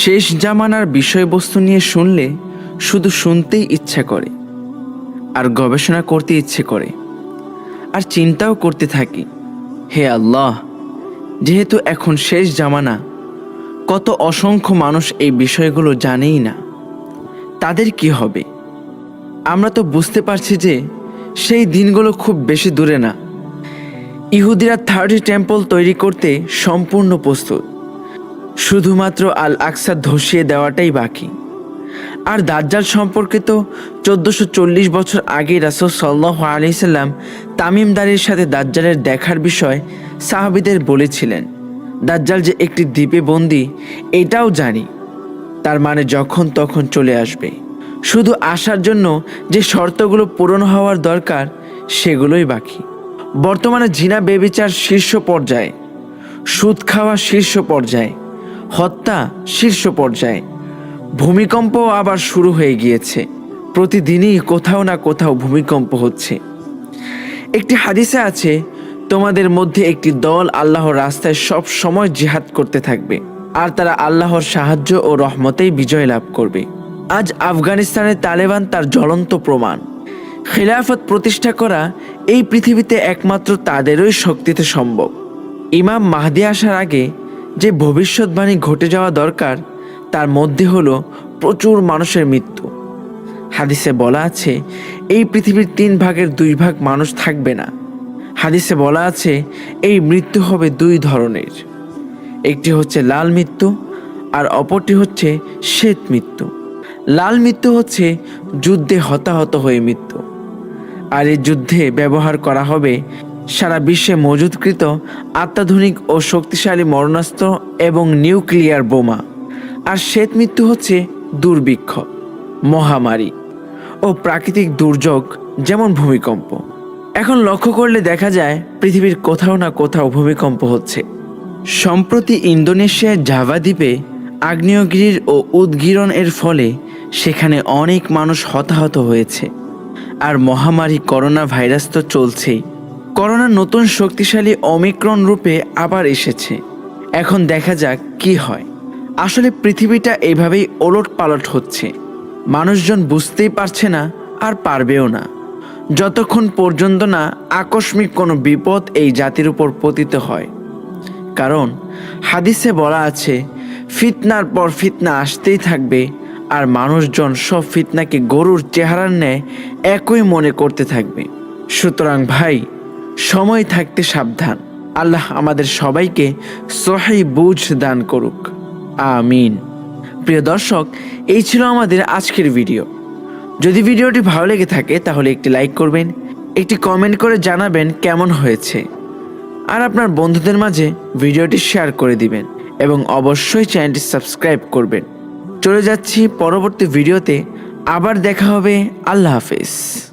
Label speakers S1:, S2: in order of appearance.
S1: শেষ জামানার বিষয়বস্তু নিয়ে শুনলে শুধু শুনতেই ইচ্ছা করে, আর গবেষণা করতে ইচ্ছে করে, আর চিন্তাও করতে থাকি, হে আল্লাহ, যেহেতু এখন শেষ জামানা, কত অসংখ্য মানুষ এই বিষয়গুলো জানেই না। তাদের কি হবে? আমরা তো বুঝতে পারছি যে সেই দিনগুলো খুব বেশি দূরে না। ইহুদিরা থার্টি টেম্পল তৈরি করতে সম্পূর্ণ প্রস্তুত। শুধুমাত্র আল আকসা ধসিয়ে দেওয়াটাই বাকি। আর দাজ্জাল সম্পর্কে তো চোদ্দোশো চল্লিশ বছর আগে রাসুল সাল্লাহ আলিয়াল্লাম তামিমদারির সাথে দাজ্জালের দেখার বিষয় সাহাবিদের বলেছিলেন। দাজ্জাল যে একটি দ্বীপে বন্দি, এটাও জানি। তার মানে যখন তখন চলে আসবে। শুধু আসার জন্য যে শর্তগুলো পূরণ হওয়ার দরকার, সেগুলোই বাকি। বর্তমানে জিনা বেবিচার শীর্ষ পর্যায়ে। সুদ খাওয়া শীর্ষ পর্যায়ে। হত্যা শীর্ষ পর্যায়ে। ভূমিকম্প আবার শুরু হয়ে গিয়েছে। প্রতিদিনই কোথাও না কোথাও ভূমিকম্প হচ্ছে। একটি হাদিসে আছে, তোমাদের মধ্যে একটি দল আল্লাহর রাস্তায় সব সময় জিহাদ করতে থাকবে, আর তারা আল্লাহর সাহায্য ও রহমতেই বিজয় লাভ করবে। আজ আফগানিস্তানের তালেবান তার জ্বলন্ত প্রমাণ। খেলাফত প্রতিষ্ঠা করা এই পৃথিবীতে একমাত্র তাদেরই শক্তিতে সম্ভব। ইমাম মাহদি আসার আগে যে ভবিষ্যৎবাণী ঘটে যাওয়া দরকার, তার মধ্যে হলো প্রচুর মানুষের মৃত্যু। হাদিসে বলা আছে, এই পৃথিবীর তিন ভাগের দুই ভাগ মানুষ থাকবে না। হাদিসে বলা আছে, এই মৃত্যু হবে দুই ধরনের। একটি হচ্ছে লাল মৃত্যু, আর অপরটি হচ্ছে শ্বেত মৃত্যু। লাল মৃত্যু হচ্ছে যুদ্ধে হতাহত হয়ে মৃত্যু। আর এই যুদ্ধে ব্যবহার করা হবে সারা বিশ্বে মজুদকৃত অত্যাধুনিক ও শক্তিশালী মরণাস্ত্র এবং নিউক্লিয়ার বোমা। আর শ্বেত মৃত্যু হচ্ছে দুর্ভিক্ষ, মহামারী ও প্রাকৃতিক দুর্যোগ যেমন ভূমিকম্প। এখন লক্ষ্য করলে দেখা যায় পৃথিবীর কোথাও না কোথাও ভূমিকম্প হচ্ছে। সম্প্রতি ইন্দোনেশিয়ার জাভা দ্বীপে আগ্নেয়গিরির ও উদ্গীরণ এর ফলে সেখানে অনেক মানুষ হতাহত হয়েছে। আর মহামারী করোনা ভাইরাস তো চলছেই। করোনা নতুন শক্তিশালী অমিক্রণ রূপে আবার এসেছে। এখন দেখা যাক কি হয়। আসলে পৃথিবীটা এইভাবেই ওলট পালট হচ্ছে। মানুষজন বুঝতেই পারছে না, আর পারবেও না। যতক্ষণ পর্যন্ত না আকস্মিক কোনো বিপদ এই জাতির উপর পতিত হয়। কারণ হাদিসে বলা আছে, ফিতনার পর ফিতনা আসতেই থাকবে, আর মানুষজন সব ফিতনাকে গরুর চেহারার ন্যায় একই মনে করতে থাকবে। সুতরাং ভাই সময় থাকতে সাবধান। আল্লাহ আমাদের সবাইকে সহাই বুঝ দান করুক। আমিন। প্রিয় দর্শক, এই ছিল আমাদের আজকের ভিডিও। যদি ভিডিওটি ভালো লেগে থাকে, তাহলে একটি লাইক করবেন, একটি কমেন্ট করে জানাবেন কেমন হয়েছে। আর আপনার বন্ধুদের মাঝে ভিডিওটি শেয়ার করে দিবেন এবং অবশ্যই চ্যানেলটি সাবস্ক্রাইব করবেন। চলে যাচ্ছি পরবর্তী ভিডিওতে। আবার দেখা হবে। আল্লাহ হাফেজ।